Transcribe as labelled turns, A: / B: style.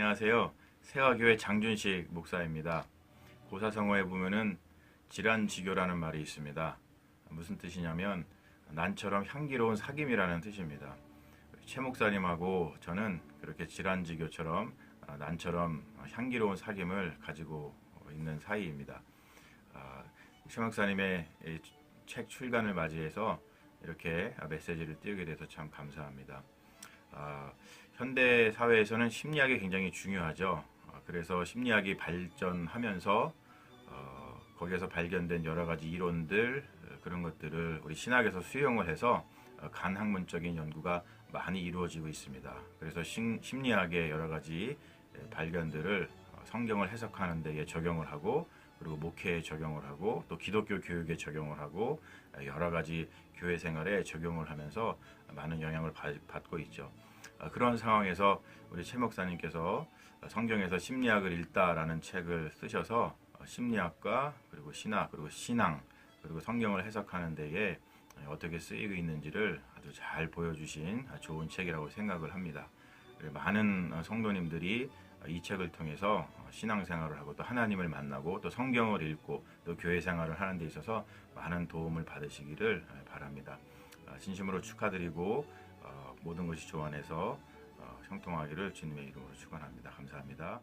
A: 안녕하세요. 세화교회 장준식 목사입니다. 고사성어에 보면은 질환지교라는 말이 있습니다. 무슨 뜻이냐면 난처럼 향기로운 사귐이라는 뜻입니다. 최 목사님하고 저는 그렇게 질환지교처럼 아, 난처럼 향기로운 사귐을 가지고 있는 사이입니다. 아, 최 목사님의 이책 출간을 맞이해서 이렇게 메시지를 띄우게 돼서 참 감사합니다. 아, 현대 사회에서는 심리학이 굉장히 중요하죠. 아, 그래서 심리학이 발전하면서 어, 거기에서 발견된 여러 가지 이론들 어, 그런 것들을 우리 신학에서 수용을 해서 어, 간학문적인 연구가 많이 이루어지고 있습니다. 그래서 심, 심리학의 여러 가지 예, 발견들을 어, 성경을 해석하는 데에 적용을 하고 그리고 목회에 적용을 하고 또 기독교 교육에 적용을 하고 어, 여러 가지 교회 생활에 적용을 하면서 많은 영향을 받- 받고 있죠. 어, 그런 상황에서 우리 최 목사님께서 성경에서 심리학을 읽다라는 책을 쓰셔서 어, 심리학과 그리고 신학 그리고 신앙 그리고 성경을 해석하는 데에 어떻게 쓰이고 있는지를 아주 잘 보여주신 좋은 책이라고 생각을 합니다. 많은 어, 성도님들이 이 책을 통해서 신앙생활을 하고 또 하나님을 만나고 또 성경을 읽고 또 교회 생활을 하는 데 있어서 많은 도움을 받으시기를 바랍니다. 어, 진심으로 축하드리고 어, 모든 것이 조안해서 어, 형통하기를 주님의 이름으로 축원합니다. 감사합니다.